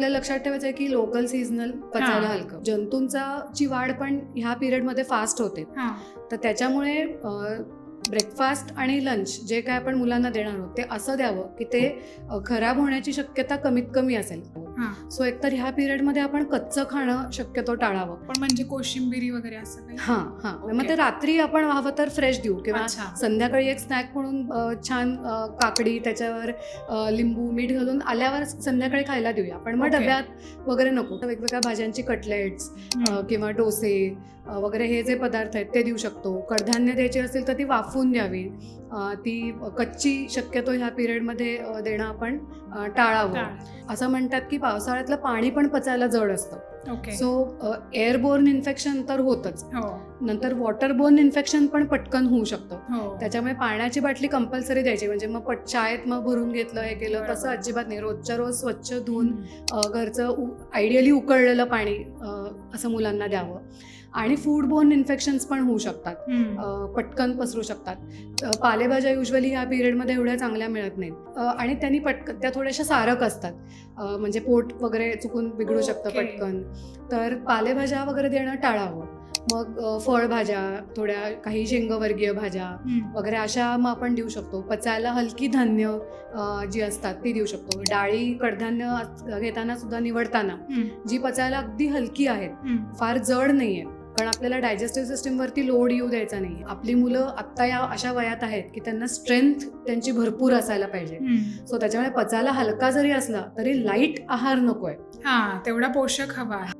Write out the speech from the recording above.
आपल्याला लक्षात ठेवायचं आहे की लोकल सीझनल पचायला. हलकं. जंतूंचा ची वाढ पण ह्या पिरियडमध्ये फास्ट होते. तर त्याच्यामुळे ब्रेकफास्ट आणि लंच जे काय आपण मुलांना देणार आहोत ते असं द्यावं की ते खराब होण्याची शक्यता कमीत कमी असेल. हा सो एकतर ह्या पिरियडमध्ये आपण कच्चं खाणं शक्यतो टाळावं पण म्हणजे कोशिंबिरी वगैरे असं काही हां हां मग. ते रात्री आपण हवं तर फ्रेश देऊ किंवा. संध्याकाळी एक स्नॅक म्हणून छान काकडी त्याच्यावर लिंबू मीठ घालून आल्यावर संध्याकाळी खायला देऊया पण मग. डब्यात वगैरे नको वेगवेगळ्या भाज्यांची कटलेट्स. किंवा डोसे वगैरे हे जे पदार्थ आहेत ते देऊ शकतो कडधान्य द्यायची असेल तर ती वाफवून द्यावी ती कच्ची शक्यतो ह्या पिरियडमध्ये देणं आपण टाळावं. टाळ. असं म्हणतात की पावसाळ्यातलं पाणी पण पचायला जड असतं. ओके. सो एअरबोर्न इन्फेक्शन तर होतच. हो. नंतर वॉटरबोर्न इन्फेक्शन पण पटकन होऊ शकतं. हो. त्याच्यामुळे पाण्याची बाटली कंपल्सरी द्यायची. म्हणजे मग पट शाळेत मग भरून घेतलं हे केलं. तसं अजिबात नाही. रोजच्या रोज स्वच्छ धुवून घरचं आयडियली उकळलेलं पाणी असं मुलांना द्यावं. आणि फूड बोर्न इन्फेक्शन्स पण होऊ शकतात. पटकन पसरू शकतात. पालेभाज्या युजली ह्या पिरियडमध्ये एवढ्या चांगल्या मिळत नाहीत. आणि त्यांनी पटकन त्या थोड्याशा सारक असतात. म्हणजे पोट वगैरे चुकून बिघडू शकतं. पटकन. तर पालेभाज्या वगैरे देणं टाळावं. मग फळभाज्या थोड्या काही शेंगवर्गीय भाज्या. वगैरे अशा मग आपण देऊ शकतो. पचायला हलकी धान्य जी असतात ती देऊ शकतो. डाळी कडधान्य घेताना सुद्धा निवडताना. जी पचायला अगदी हलकी आहेत. फार जड नाही आहे कारण आपल्याला डायजेस्टिव्ह सिस्टीमवरती लोड येऊ द्यायचा नाही. आपली मुलं आत्ता या अशा वयात आहेत की त्यांना स्ट्रेंथ त्यांची भरपूर असायला पाहिजे. सो त्याच्यामुळे पचायला हलका जरी असला तरी लाइट आहार नकोय. हा तेवढा पोषक हवा आहे.